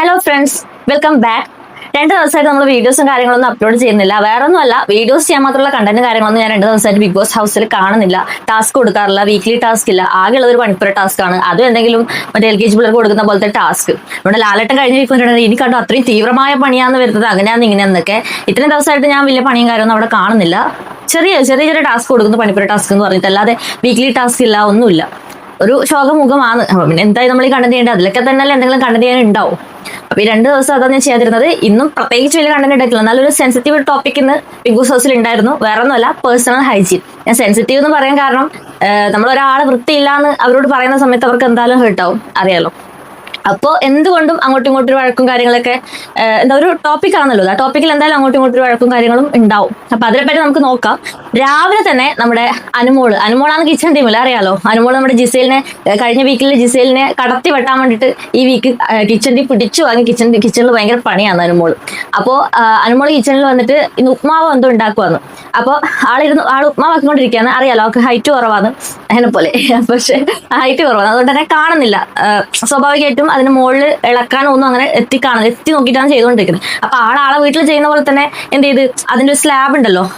Hello friends welcome back രണ്ട് ദിവസമായിട്ട് നമ്മൾ വീഡിയോസും കാര്യങ്ങളൊന്നും അപ്ലോഡ് ചെയ്യുന്നില്ല. വേറെ ഒന്നുമല്ല വീഡിയോസ് ചെയ്യാൻ മാത്രമുള്ള കണ്ടന്റ് കാര്യങ്ങളൊന്നും ഞാൻ രണ്ട് ദിവസമായിട്ട് ബിഗ് ബോസ് ഹൗസിൽ കാണുന്നില്ല. ടാസ്ക് കൊടുക്കാറില്ല വീക്ക്ലി ടാസ്ക് ഇല്ല. ആകെയുള്ള ഒരു മണിപ്പൂർ ടാസ്ക് ആണ്. അതും എന്തെങ്കിലും മറ്റേ എൽ കെ ജി പിള്ളേർക്ക് കൊടുക്കുന്ന പോലത്തെ ടാസ്ക് ഇവിടെ ലാലട്ടം കഴിഞ്ഞിരിക്കുന്നുണ്ടെങ്കിൽ ഇനി കണ്ടു അത്രയും തീവ്രമായ പണിയാന്ന് വരുന്നത്. അങ്ങനെയാണ് ഇങ്ങനെ എന്നൊക്കെ ഇത്രയും ദിവസമായിട്ട് ഞാൻ വലിയ പണിയും കാര്യമൊന്നും അവിടെ കാണുന്നില്ല. ചെറിയ ചെറിയ ചെറിയ ടാസ്ക് കൊടുക്കുന്നു പണിപ്പുര ടാസ്ക് എന്ന് പറഞ്ഞിട്ട് അല്ലാതെ വീക്ക്ലി ടാസ്ക് ഇല്ല ഒന്നുമില്ല. ഒരു ശോകമുഖമാണ്. അപ്പൊ പിന്നെ എന്തായാലും നമ്മൾ ഈ കണ്ടന്റ് ചെയ്യേണ്ടത്? അതിലൊക്കെ തന്നെ അല്ലേ എന്തെങ്കിലും കണ്ടന്റ് ചെയ്യാൻ ഉണ്ടാവും. അപ്പൊ ഈ രണ്ട് ദിവസം അതാണ് ഞാൻ ചെയ്യാതിരുന്നത് ഇന്നും പ്രത്യേകിച്ച് വലിയ കണ്ടന്റ് എടുക്കില്ല നല്ലൊരു സെൻസിറ്റീവ് ടോപ്പിക് ഇന്ന് ബിഗ് ബോസ് ഹൗസിൽ ഉണ്ടായിരുന്നു. വേറെ ഒന്നുമല്ല പേഴ്സണൽ ഹൈജീൻ ഞാൻ സെൻസിറ്റീവ് എന്ന് പറയാൻ കാരണം നമ്മൾ ഒരാളെ വൃത്തിയില്ല എന്ന് അവരോട് പറയുന്ന സമയത്ത് അവർക്ക് എന്തായാലും ഹേർട്ടാവും അറിയാലോ? അപ്പോൾ എന്തുകൊണ്ടും അങ്ങോട്ടും ഇങ്ങോട്ടും ഒരു വഴക്കും കാര്യങ്ങളൊക്കെ എന്താ ഒരു ടോപ്പിക് ആണല്ലോ ആ ടോപ്പിക്കിൽ എന്തായാലും അങ്ങോട്ടും ഇങ്ങോട്ടും വഴക്കും കാര്യങ്ങളും ഉണ്ടാവും. അപ്പൊ അതിനെപ്പറ്റി നമുക്ക് നോക്കാം. രാവിലെ തന്നെ നമ്മുടെ അനുമോൾ അനുമോളാണ് കിച്ചൺ ടീമിൽ അറിയാലോ? അനുമോൾ നമ്മുടെ ജിസേലിനെ കഴിഞ്ഞ വീക്കിൽ ജിസേലിനെ കടത്തി വെട്ടാൻ വേണ്ടിയിട്ട് ഈ വീക്ക് കിച്ചൺ ടീം പിടിച്ചു. വാങ്ങി കിച്ചൺ കിച്ചണിൽ ഭയങ്കര പണിയാണ് അനുമോൾ. അപ്പോൾ അനുമോൾ കിച്ചണിൽ വന്നിട്ട് ഇന്ന് ഉപ്മാവ് എന്തോ ഉണ്ടാക്കുവാന്ന്. അപ്പോൾ ആളിരുന്ന് ആൾ ഉപ്മാവാക്കിക്കൊണ്ടിരിക്കുകയാണ്. അറിയാലോ അവർക്ക് ഹൈറ്റ് കുറവാണ്. എന്നെ പോലെ. പക്ഷെ ഹൈറ്റ് കുറവാണ്. അതുകൊണ്ട് തന്നെ കാണുന്നില്ല. സ്വാഭാവികമായിട്ടും അതിന് മുകളിൽ ഇളക്കാനോ ഒന്നും അങ്ങനെ എത്തി കാണുന്നില്ല. എത്തി നോക്കിയിട്ടാണ് ചെയ്തുകൊണ്ടിരിക്കുന്നത്. അപ്പൊ ആളെ വീട്ടിൽ ചെയ്യുന്ന പോലെ തന്നെ എന്ത് ചെയ്ത്? അതിന്റെ ഒരു സ്ലാബ് ഉണ്ടല്ലോ.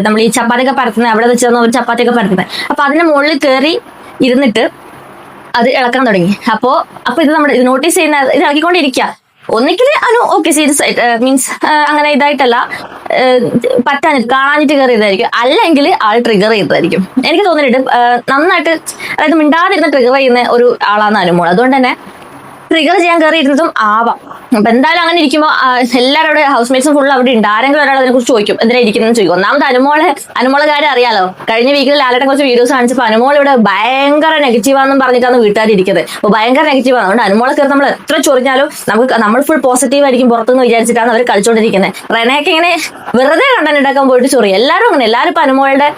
നമ്മൾ ഈ ചപ്പാത്തിയൊക്കെ പരത്തുന്നത് അവിടെ വെച്ചാണ് ഒരു ചപ്പാത്തിയൊക്കെ പരത്തുന്നത്. അപ്പൊ അതിന്റെ മുകളിൽ കയറി ഇരുന്നിട്ട് അത് ഇളക്കാൻ തുടങ്ങി. അപ്പോ അപ്പൊ ഇത് നമ്മുടെ നോട്ടീസ് ചെയ്യുന്ന ഇത് ഇളക്കിക്കൊണ്ടിരിക്കുക ഒന്നിക്കൽ അനു ഓക്കെ സീരിയസ് ആയിട്ട് മീൻസ് അങ്ങനെ ഇതായിട്ടല്ല പറ്റാൻ കാണാനിട്ട് കയറി ചെയ്തായിരിക്കും അല്ലെങ്കിൽ ആൾ ട്രിഗർ ചെയ്തതായിരിക്കും. എനിക്ക് തോന്നിയിട്ട് നന്നായിട്ട് അതായത് മിണ്ടാതിരുന്ന് ട്രിഗർ ചെയ്യുന്ന ഒരു ആളാണ് അനുമോൾ. അതുകൊണ്ട് തന്നെ ട്രിഗർ ചെയ്യാൻ കയറിയിരുന്നതും ആവാം. അപ്പൊ എന്തായാലും അങ്ങനെ ഇരിക്കുമ്പോൾ എല്ലാവരും അവിടെ ഹൗസ് ഫുൾ അവിടെ ഉണ്ട്. ആരെങ്കിലും ഒരാൾ അതിനെ കുറിച്ച് ചോദിക്കും. എന്തിനാ ഇരിക്കുന്നത് ചോദിക്കും. ഒന്നാമത് അനുമോളെ അനുമോളെ കാര്യം അറിയാലോ. കഴിഞ്ഞ വീക്കിൽ ലാലേട്ടൻ കുറച്ച് വീഡിയോസ് കാണിച്ചപ്പോൾ അനുമോൾ ഇവിടെ ഭയങ്കര നെഗറ്റീവ് ആണെന്നും പറഞ്ഞിട്ടാണ് വീട്ടുകാർ ഇരിക്കുന്നത്. അപ്പൊ ഭയങ്കര നെഗറ്റീവ് ആണ്. അതുകൊണ്ട് അനുമോളെ കയറി നമ്മൾ എത്ര ചൊറിഞ്ഞാലും നമുക്ക് നമ്മൾ ഫുൾ പോസിറ്റീവ് ആയിരിക്കും പുറത്തുനിന്ന് വിചാരിച്ചിട്ടാണ് അവർ കളിച്ചോണ്ടിരിക്കുന്നത്. റെനയൊക്കെ ഇങ്ങനെ വെറുതെ കണ്ടന്റ് ഉണ്ടാക്കാൻ പോയിട്ട് ചൊറി. എല്ലാവരും അങ്ങനെ. എല്ലാവരും ഇപ്പൊ അനുമോളുടെ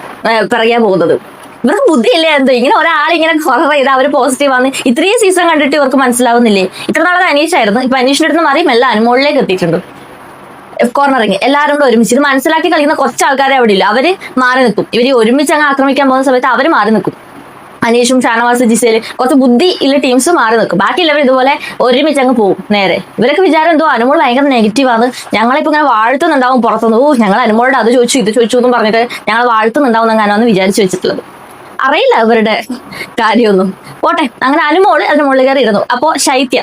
പിറകെ പോകുന്നത്. ഇവർക്ക് ബുദ്ധിയില്ലേ എന്തോ? ഇങ്ങനെ ഒരാൾ ഇങ്ങനെ ഹൊറർ ചെയ്ത് അവർ പോസിറ്റീവ് ആണ് ഇത്രയും സീസൺ കണ്ടിട്ട് ഇവർക്ക് മനസ്സിലാവുന്നില്ലേ? ഇത്ര നാളെ അനീഷായിരുന്നു. ഇപ്പൊ അനീഷിന്റെ അടുത്ത് മാറി എല്ലാം മുകളിലേക്ക് എത്തിയിട്ടുണ്ട്. കോർണറിങ് എല്ലാവരും കൂടെ ഒരുമിച്ച്. ഇത് മനസ്സിലാക്കി കളിക്കുന്ന കുറച്ച് ആൾക്കാരെ അവിടെ ഇല്ല. അവർ മാറി നിൽക്കും. ഇവർ ഒരുമിച്ച് അങ്ങ് ആക്രമിക്കാൻ പോകുന്ന സമയത്ത് അവർ മാറി നിൽക്കും. അനീഷും ഷാനവാസ് ജിസേൽ കുറച്ച് ബുദ്ധി ഉള്ള ടീംസ് മാറി നിൽക്കും. ബാക്കിയുള്ളവർ ഇതുപോലെ ഒരുമിച്ച് അങ്ങ് പോകും നേരെ. ഇവരൊക്കെ വിചാരം എന്തോ അനുമോൾ ഭയങ്കര നെഗറ്റീവ് ആണ്. ഞങ്ങളിപ്പോ ഇങ്ങനെ വാഴ്ത്തുന്നുണ്ടാവും പുറത്തുനിന്ന്. ഓ ഞങ്ങൾ അനുമോളുടെ അത് ചോദിച്ചു ഇത് ചോദിച്ചു എന്നും പറഞ്ഞിട്ട് ഞങ്ങൾ വാഴ്ത്തുന്നുണ്ടാവും എന്നാണ് വിചാരിച്ചു വെച്ചിട്ടുള്ളത്. അറിയില്ല അവരുടെ കാര്യമൊന്നും. പോട്ടെ അങ്ങനെ അനുമോൾ അതിന്റെ മുകളിൽ കയറി ഇരുന്നു അപ്പോ ശൈത്യ.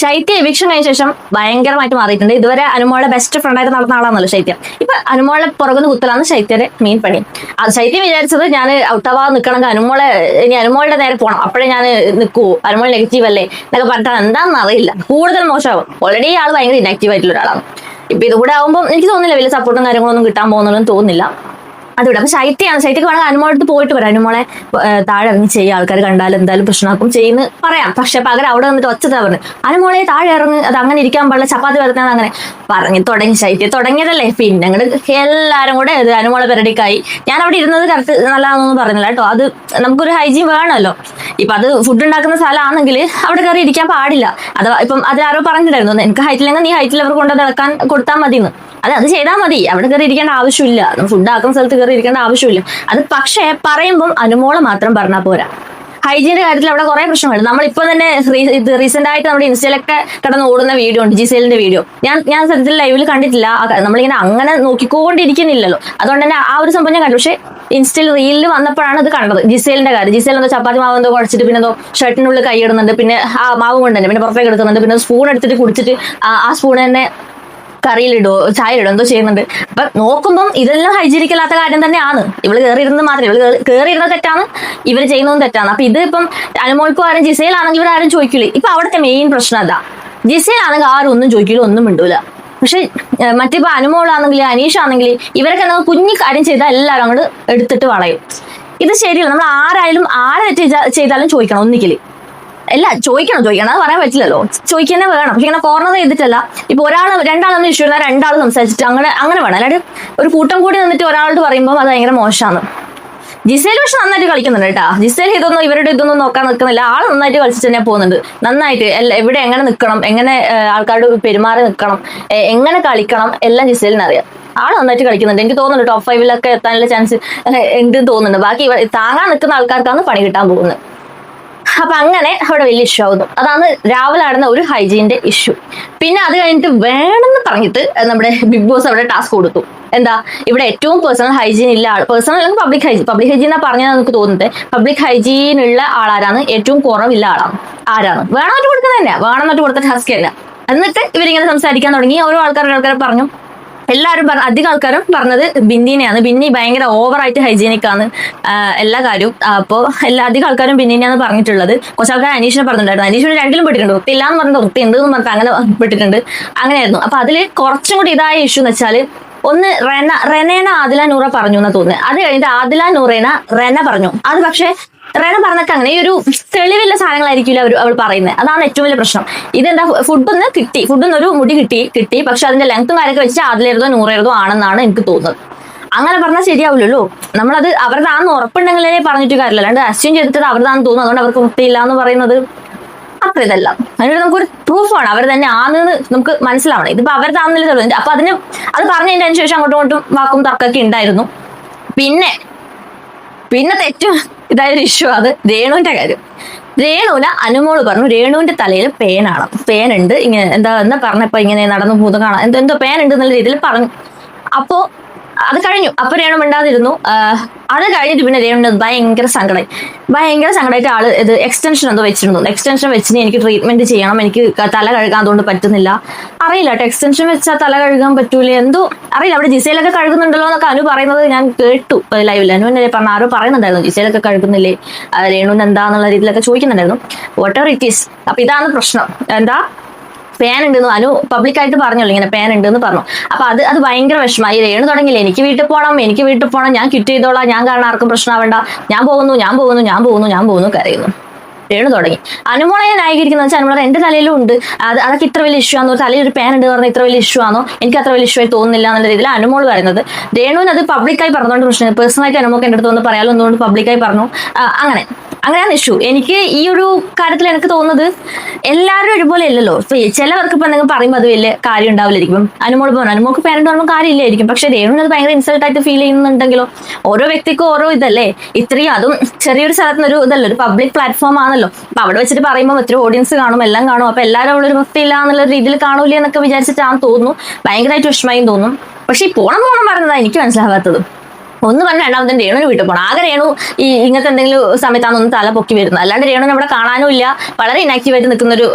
ശൈത്യ എവിക്ഷൻ കഴിഞ്ഞ ശേഷം ഭയങ്കരമായിട്ട് മാറിയിട്ടുണ്ട്. ഇതുവരെ അനുമോളുടെ ബെസ്റ്റ് ഫ്രണ്ടായിട്ട് നടന്ന ആളാണല്ലോ ശൈത്യം. ഇപ്പൊ അനുമോളെ പുറകുന്ന കുത്തലാണ് ശൈത്യയുടെ മെയിൻ പണി. അത് ശൈത്യം വിചാരിച്ചത് ഞാൻ ഔട്ടാവാതെ നിൽക്കണമെങ്കിൽ അനുമോളെ ഇനി അനുമോളുടെ നേരെ പോകണം അപ്പോഴേ ഞാൻ നിൽക്കൂ അനുമോൾ നെഗറ്റീവ് അല്ലേ? എന്നൊക്കെ പറഞ്ഞിട്ട് എന്താണെന്ന് അറിയില്ല. കൂടുതൽ മോശമാവും. ഓൾറെഡി ആൾ ഭയങ്കര ഇനാക്റ്റീവ് ആയിട്ടുള്ള ഒരാളാണ്. ഇപ്പൊ ഇതുകൂടെ ആവുമ്പോൾ എനിക്ക് തോന്നുന്നില്ല വലിയ സപ്പോർട്ടും കാര്യങ്ങളൊന്നും കിട്ടാൻ പോകുന്നുള്ളൂ തോന്നുന്നില്ല. അതുകൂടെ അപ്പൊ ശൈത്യാണ്. ശൈത്യക്ക് വേണമെങ്കിൽ അനുമോളടുത്ത് പോയിട്ട് വരാം. അനുമോളെ താഴെ ഇറങ്ങി ചെയ്യാം ആൾക്കാർ കണ്ടാൽ എന്തായാലും പ്രശ്നമാക്കും ചെയ്യുന്ന പറയാം. പക്ഷെ പകരം അവിടെ വന്നിട്ട് ഒച്ചതാ പറഞ്ഞു. അനുമോളെ താഴെ ഇറങ്ങി. അത് അങ്ങനെ ഇരിക്കാൻ പാടില്ല. ചപ്പാത്തി വരുന്നത് അങ്ങനെ പറഞ്ഞു തുടങ്ങി. ശൈത്യം തുടങ്ങിയതല്ലേ? പിന്നെ എല്ലാവരും കൂടെ ഇത് അനുമോളെ പെരടിക്കായി. ഞാൻ അവിടെ ഇരുന്നത് കറക്റ്റ് നല്ലതാണെന്നൊന്നും പറഞ്ഞില്ല കേട്ടോ. അത് നമുക്കൊരു ഹൈജീൻ വേണമല്ലോ. ഇപ്പൊ അത് ഫുഡ് ഉണ്ടാക്കുന്ന സ്ഥലമാണെങ്കിൽ അവിടെ കയറി ഇരിക്കാൻ പാടില്ല. അത് ഇപ്പം അത് ആരോ പറഞ്ഞിട്ടുണ്ടായിരുന്നു. എനിക്ക് ഹൈറ്റില്ലെങ്കിൽ നീ ഹൈറ്റിൽ അവർ കൊണ്ടുവന്ന് ഇളക്കാൻ കൊടുത്താൽ മതി എന്ന് അത് അത് ചെയ്താൽ മതി. അവിടെ കയറി ഇരിക്കേണ്ട ആവശ്യമില്ല. ഫുഡ് ആക്കുന്ന സ്ഥലത്ത് കയറി ഇരിക്കേണ്ട ആവശ്യമില്ല. അത് പക്ഷേ പറയുമ്പോൾ അനുമോളം മാത്രം പറഞ്ഞാൽ പോരാ. ഹൈജീന്റെ കാര്യത്തിൽ അവിടെ കുറെ പ്രശ്നങ്ങളുണ്ട്. നമ്മളിപ്പോ തന്നെ ഇത് റീസെന്റ് ആയിട്ട് നമ്മുടെ ഇൻസ്റ്റയിലൊക്കെ കിടന്ന് ഓടുന്ന വീഡിയോ ഉണ്ട് ജിസേലിന്റെ വീഡിയോ. ഞാൻ ഞാൻ സത്യത്തിൽ ലൈവിൽ കണ്ടിട്ടില്ല. നമ്മളിങ്ങനെ അങ്ങനെ നോക്കിക്കൊണ്ടിരിക്കുന്നില്ലല്ലോ. അതുകൊണ്ട് തന്നെ ആ ഒരു സംഭവം ഞാൻ കണ്ടു. പക്ഷേ ഇൻസ്റ്റയിൽ റീലിൽ വന്നപ്പോഴാണ് ഇത് കണ്ടത്. ജിസേലിന്റെ കാര്യം. ജിസേൽ എന്തോ ചപ്പാത്തി മാവ് എന്തോ കുഴച്ചിട്ട് പിന്നെ എന്തോ ഷർട്ടിനുള്ളിൽ കൈയിടുന്നുണ്ട്. പിന്നെ ആ മാവ് കൊണ്ട് തന്നെ പിന്നെ പുറത്തേക്ക് എടുക്കുന്നുണ്ട്. പിന്നെ സ്പൂൺ എടുത്തിട്ട് കുടിച്ചിട്ട് ആ സ്പൂൺ തന്നെ കറിയിലിടോ ചായയിലിടോ എന്തോ ചെയ്യുന്നുണ്ട്. അപ്പൊ നോക്കുമ്പം ഇതെല്ലാം ഹൈജീനിക് അല്ലാത്ത കാര്യം തന്നെയാണ്. ഇവൾ കയറിയിരുന്നത് മാത്രമേ ഇവൾ കയറിയിരുന്നത് തെറ്റാണ് ഇവർ ചെയ്യുന്നതും തെറ്റാണ്. അപ്പൊ ഇത് ഇപ്പം അനുമോൾക്കും ആരും ജിസയിലാണെങ്കിൽ ഇവിടെ ആരും ചോദിക്കില്ല ഇപ്പൊ അവിടുത്തെ മെയിൻ പ്രശ്നം അതാ. ജിസയിലാണെങ്കിൽ ആരും ഒന്നും ചോദിക്കില്ല ഒന്നും മിണ്ടൂല. പക്ഷെ മറ്റിപ്പോ അനുമോളാണെങ്കിൽ അനീഷ് ആണെങ്കിൽ ഇവരൊക്കെ നമ്മൾ കുഞ്ഞു കാര്യം ചെയ്താൽ എല്ലാവരും അങ്ങോട്ട് എടുത്തിട്ട് വളയും. ഇത് ശരിയല്ല. നമ്മൾ ആരായാലും ആരെ ചെയ്താലും ചോദിക്കണം ഒന്നിക്കൽ. അല്ല ചോദിക്കണം ചോദിക്കണം. അത് പറയാൻ പറ്റില്ലല്ലോ. ചോദിക്കുന്നേ വേണം. പക്ഷെ ഇങ്ങനെ കോർണർ ചെയ്തിട്ടല്ല. ഇപ്പൊ ഒരാൾ രണ്ടാൾ നമ്മൾ ഇഷ്യൂ ചെയ്താൽ രണ്ടാൾ സംസാരിച്ചിട്ട് അങ്ങനെ അങ്ങനെ വേണം. അല്ലാണ്ട് ഒരു കൂട്ടം കൂടി നിന്നിട്ട് ഒരാളോട് പറയുമ്പോൾ അത് ഭയങ്കര മോശമാണ്. ജിസേൽ പക്ഷെ നന്നായിട്ട് കളിക്കുന്നുണ്ട് കേട്ടാ. ജിസേൽ ഇതൊന്നും ഇവരുടെ ഇതൊന്നും നോക്കാൻ നിൽക്കുന്നില്ല. ആൾ നന്നായിട്ട് കളിച്ചിട്ട് തന്നെ പോകുന്നുണ്ട്. നന്നായിട്ട് എവിടെ എങ്ങനെ നിൽക്കണം എങ്ങനെ ആൾക്കാരോട് പെരുമാറി നിൽക്കണം എങ്ങനെ കളിക്കണം എല്ലാം ജിസേലിന് അറിയാം. ആൾ നന്നായിട്ട് കളിക്കുന്നുണ്ട്. എനിക്ക് തോന്നുന്നുണ്ട് ടോപ്പ് ഫൈവിലൊക്കെ എത്താനുള്ള ചാൻസ് ഉണ്ട് തോന്നുന്നുണ്ട്. ബാക്കി താങ്ങാൻ നിൽക്കുന്ന ആൾക്കാർക്കാണ് പണി കിട്ടാൻ പോകുന്നത്. അപ്പൊ അങ്ങനെ അവിടെ വലിയ ഇഷ്യൂ ആവുന്നു. അതാണ് രാവിലെ നടന്ന ഒരു ഹൈജീൻറെ ഇഷ്യൂ പിന്നെ അത് കഴിഞ്ഞിട്ട് വേണമെന്ന് പറഞ്ഞിട്ട് നമ്മുടെ ബിഗ് ബോസ് അവിടെ ടാസ്ക് കൊടുത്തു. എന്താ? ഇവിടെ ഏറ്റവും പേഴ്സണൽ ഹൈജീൻ ഇല്ല ആൾ പേഴ്സണൽ അല്ലെങ്കിൽ പബ്ലിക് ഹൈജീൻ പബ്ലിക് ഹൈജീൻ എന്നാ പറഞ്ഞാൽ നമുക്ക് തോന്നുന്നത്. പബ്ലിക് ഹൈജീൻ ഉള്ള ആളാരാണ്? ഏറ്റവും കുറവില്ല ആളാണ്. ആരാണ്? വേണമെന്നിട്ട് കൊടുക്കുന്നത് തന്നെ വേണമെന്നിട്ട് കൊടുത്ത ടാസ്ക് അല്ല എന്നിട്ട് ഇവരിങ്ങനെ സംസാരിക്കാൻ തുടങ്ങി. ഓരോ ആൾക്കാരുടെ ആൾക്കാരെ പറഞ്ഞു. എല്ലാവരും പറഞ്ഞ അധികം ആൾക്കാരും പറഞ്ഞത് ബിന്നിനെയാണ്. ബിന്നി ഭയങ്കര ഓവറായിട്ട് ഹൈജീനിക് ആണ്. എല്ലാ കാര്യവും. അപ്പോൾ എല്ലാ അധികം ആൾക്കാരും ബിന്നിനെയാണ് പറഞ്ഞിട്ടുള്ളത്. കുറച്ച് ആൾക്കാർ അനീഷിനെ പറഞ്ഞിട്ടുണ്ടായിരുന്നു. അനീഷിനെ രണ്ടിലും പെട്ടിട്ടുണ്ട്. വൃത്തിയില്ല എന്ന് പറഞ്ഞിട്ട് വൃത്തി ഉണ്ട് എന്ന് പറഞ്ഞിട്ട് അങ്ങനെ പെട്ടിട്ടുണ്ട്. അങ്ങനെയായിരുന്നു. അപ്പൊ അതിൽ കുറച്ചും കൂടി ഇതായ ഇഷ്യൂ എന്ന് വെച്ചാൽ ഒന്ന് റെന റെനേന ആദില നൂറ പറഞ്ഞു എന്ന് തോന്നുന്നത് അത് കഴിഞ്ഞിട്ട് ആദില നൂറേന റെന പറഞ്ഞു. അത് പക്ഷേ റെന പറഞ്ഞൊക്കെ അങ്ങനെ ഈ ഒരു തെളിവില്ല സാധനങ്ങളായിരിക്കില്ല അവർ അവൾ പറയുന്നത് അതാണ് ഏറ്റവും വലിയ പ്രശ്നം. ഇതെന്താ ഫുഡൊന്ന് കിട്ടി. ഫുഡൊന്ന് ഒരു മുടി കിട്ടി കിട്ടി. പക്ഷെ അതിന്റെ ലെങ്ത്തും കാര്യമൊക്കെ വെച്ച് അതിലേതോ നൂറേറതോ ആണെന്നാണ് എനിക്ക് തോന്നുന്നത്. അങ്ങനെ പറഞ്ഞാൽ ശരിയാവില്ലല്ലോ. നമ്മളത് അവരുതാന്ന് ഉറപ്പുണ്ടെങ്കിലേ പറഞ്ഞിട്ട് കാര്യമില്ല. അല്ലാണ്ട് അസ്യൂം ചെയ്തിട്ട് അവരുതാന്ന് തോന്നുന്നു. അതുകൊണ്ട് അവർക്ക് വൃത്തിയില്ല എന്ന് പറയുന്നത് അത്ര ഇതല്ല. അതിനൊരു നമുക്കൊരു പ്രൂഫാണ് അവർ തന്നെ ആണെന്ന് നമുക്ക് മനസ്സിലാവണം. ഇതിപ്പോ അവരുതാന്നില്ല തെളിവ്. അപ്പൊ അതിന് അത് പറഞ്ഞതിന്റെ ശേഷം അങ്ങോട്ടും ഇങ്ങോട്ടും വാക്കും തർക്കമൊക്കെ ഉണ്ടായിരുന്നു. പിന്നെ പിന്നെ ഏറ്റവും ഇതായൊരു ഇഷ്യൂ. അത് രേണുവിന്റെ കാര്യം. രേണുവിന് അനുമോൾ പറഞ്ഞു രേണുവിന്റെ തലയിൽ പേനാണ്. പേനുണ്ട്. ഇങ്ങനെ എന്താ എന്താ പറഞ്ഞപ്പോ ഇങ്ങനെ നടന്നു ഭൂതം കാണാം എന്തോ പേനുണ്ട് എന്നുള്ള രീതിയിൽ പറഞ്ഞു. അപ്പോ അത് കഴിഞ്ഞു. അപ്പൊ രേണു മിണ്ടാതിരുന്നു. അത് കഴിഞ്ഞിട്ട് പിന്നെ രേണു ഭയങ്കര സങ്കടം ഭയങ്കര സങ്കടമായിട്ട് ആൾ ഇത് എക്സ്റ്റൻഷൻ എന്തോ വെച്ചിരുന്നു. എക്സ്റ്റൻഷൻ വെച്ചിന് എനിക്ക് ട്രീറ്റ്മെന്റ് ചെയ്യണം. എനിക്ക് തല കഴുകാൻ അതുകൊണ്ട് പറ്റുന്നില്ല. അറിയില്ല കേട്ടോ. എക്സ്റ്റൻഷൻ വെച്ചാൽ തല കഴുകാൻ പറ്റൂല? എന്തോ അറിയില്ല. അവിടെ ജിസയിലൊക്കെ കഴുകുന്നുണ്ടല്ലോ എന്നൊക്കെ അനു പറയുന്നത് ഞാൻ കേട്ടു. ലൈവിൽ അനു എന്നെ പറഞ്ഞ? ആരോ പറയുന്നുണ്ടായിരുന്നു. ജിസയിലൊക്കെ കഴുകുന്നില്ലേ? രേണു രേണുവിന് എന്താന്നുള്ള രീതിയിലൊക്കെ ചോദിക്കുന്നുണ്ടായിരുന്നു. വാട്ട് ഇറ്റ് ഈസ് അപ്പൊ ഇതാണ് പ്രശ്നം. എന്താ? പാൻ ഉണ്ടെന്ന് അനു പബ്ലിക്കായിട്ട് പറഞ്ഞല്ലോ ഇങ്ങനെ പാൻ ഉണ്ടെന്ന് പറഞ്ഞു. അപ്പൊ അത് അത് ഭയങ്കര വിഷമമായി. രേണു തുടങ്ങിയില്ല? എനിക്ക് വീട്ടിൽ പോകണം എനിക്ക് വീട്ടിൽ പോകണം ഞാൻ ക്വിറ്റ് ചെയ്തോളാം ഞാൻ കാരണം ആർക്കും പ്രശ്നമാവണ്ട ഞാൻ പോകുന്നു ഞാൻ പോകുന്നു ഞാൻ പോകുന്നു ഞാൻ പോകുന്നു കരയുന്നു. രേണു തുടങ്ങി. അനുമോളെ ന്യായീകരിക്കുന്നത് വെച്ചാൽ അനുമോളെ എന്റെ തലയിലും ഉണ്ട്. അത് അതൊക്കെ ഇത്ര വലിയ ഇഷ്യൂ ആണോ തലയിൽ ഒരു പാൻ ഉണ്ട് പറഞ്ഞാൽ ഇത്ര വലിയ ഇഷ്യൂ ആണോ എനിക്ക് അത്ര വലിയ ഇഷ്യൂ ആയി തോന്നുന്നില്ല എന്നുള്ള രീതിയിൽ അനുമോൾ പറയുന്നത്. രേണുവിന് അത് പബ്ലിക്കായി പറഞ്ഞുകൊണ്ട് പ്രശ്നം പേഴ്സണലായിട്ട് അനുമോക്ക് എന്റെ അടുത്ത് വന്ന് പറയാലോ എന്തുകൊണ്ട് പബ്ലിക്കായി പറഞ്ഞു. അങ്ങനെ. അങ്ങനെയാണ് ഇഷ്യൂ എനിക്ക് ഈ ഒരു കാര്യത്തിൽ എനിക്ക് തോന്നുന്നത് എല്ലാവരും ഒരുപോലെ അല്ലല്ലോ. ഇപ്പൊ ചിലവർക്ക് ഇപ്പൊ എന്തെങ്കിലും പറയുമ്പോൾ അത് വലിയ കാര്യം ഉണ്ടാവില്ലായിരിക്കും. അനുമോൾ പറഞ്ഞു അനുമോൾക്ക് പേരന്റ് പറയുമ്പോൾ കാര്യമില്ലായിരിക്കും. പക്ഷെ രേണുവിന് അത് ഭയങ്കര ഇൻസൾട്ട് ആയിട്ട് ഫീൽ ചെയ്യുന്നുണ്ടെങ്കിലോ ഓരോ വ്യക്തിക്കും ഓരോ ഇതല്ലേ? ഇത്രയും അതും ചെറിയൊരു സ്ഥലത്ത് ഒരു ഇതല്ലോ ഒരു പബ്ലിക് പ്ലാറ്റ്ഫോം ആണല്ലോ. അപ്പൊ അവിടെ വെച്ചിട്ട് പറയുമ്പോൾ ഒത്തിരി ഓഡിയൻസ് കാണും എല്ലാം കാണും. അപ്പൊ എല്ലാവരും അവളൊരു വൃത്തിയില്ല എന്നുള്ള രീതിയിൽ കാണൂലേ എന്നൊക്കെ വിചാരിച്ചിട്ടാണ് തോന്നുന്നു. ഭയങ്കരമായിട്ട് വിഷമയും തോന്നും. പക്ഷെ ഈ പോണം പോണം പറഞ്ഞതാണ് എനിക്ക് മനസ്സിലാവാത്തത്. ഒന്ന് പറഞ്ഞ രണ്ടാമത്തെ രേണുവിന് വീട്ടിൽ പോകണം ആകെ രേണു ഈ ഇങ്ങനത്തെ എന്തെങ്കിലും സമയത്താണ് ഒന്ന് തല പൊക്കി വരുന്നത് അല്ലാണ്ട് രേണുവിനെ അവിടെ കാണാനും ഇല്ല. വളരെ ഇനാക്റ്റീവ് ആയിട്ട് നിൽക്കുന്ന ഒരു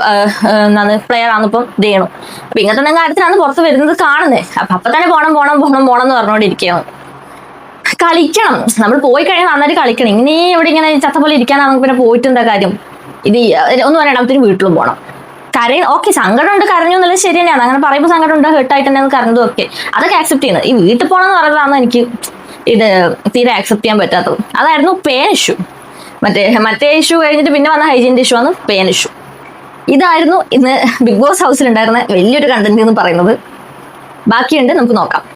എന്താണ് പ്ലെയർ ആണ് ഇപ്പം രേണു. അപ്പൊ ഇങ്ങനത്തെ എന്തെങ്കിലും കാര്യത്തിലാണ് പുറത്ത് വരുന്നത് കാണുന്നത് അപ്പൊ അപ്പൊ തന്നെ പോണം പോണം പോണം പോണം എന്ന് പറഞ്ഞുകൊണ്ടിരിക്കുകയാണ് കളിക്കണം. നമ്മൾ പോയി കഴിഞ്ഞാൽ നന്നായിട്ട് കളിക്കണം. ഇങ്ങനെ ഇവിടെ ഇങ്ങനെ ചത്ത പോലെ ഇരിക്കാനാണ് നമുക്ക് പിന്നെ പോയിട്ട് എന്താ കാര്യം? ഇത് ഒന്ന് രണ്ടാമത്തിന് വീട്ടിലും പോകണം കരയും ഓക്കെ സങ്കടമുണ്ട് കരഞ്ഞു എന്നുള്ളത് ശരി തന്നെയാണ്. അങ്ങനെ പറയുമ്പോൾ സങ്കടമുണ്ട് ഹേർട്ടായിട്ട് തന്നെ കരഞ്ഞതും ഒക്കെ. അതൊക്കെ ആക്സെപ്റ്റ് ചെയ്യുന്നത് ഈ വീട്ടിൽ പോകണം എന്ന് പറയുന്നതാണ് എനിക്ക് ഇത് തീരെ ആക്സെപ്റ്റ് ചെയ്യാൻ പറ്റാത്തത്. അതായിരുന്നു പേൻ ഇഷ്യൂ മറ്റേ മറ്റേ ഇഷ്യൂ കഴിഞ്ഞിട്ട് പിന്നെ വന്ന ഹൈജീന്റെ ഇഷ്യൂ ആണ് പേൻ ഇഷ്യൂ ഇതായിരുന്നു ഇന്ന് ബിഗ് ബോസ് ഹൗസിൽ ഉണ്ടായിരുന്ന വലിയൊരു കണ്ടന്റ് എന്ന് പറയുന്നത്. ബാക്കിയുണ്ട് നമുക്ക് നോക്കാം.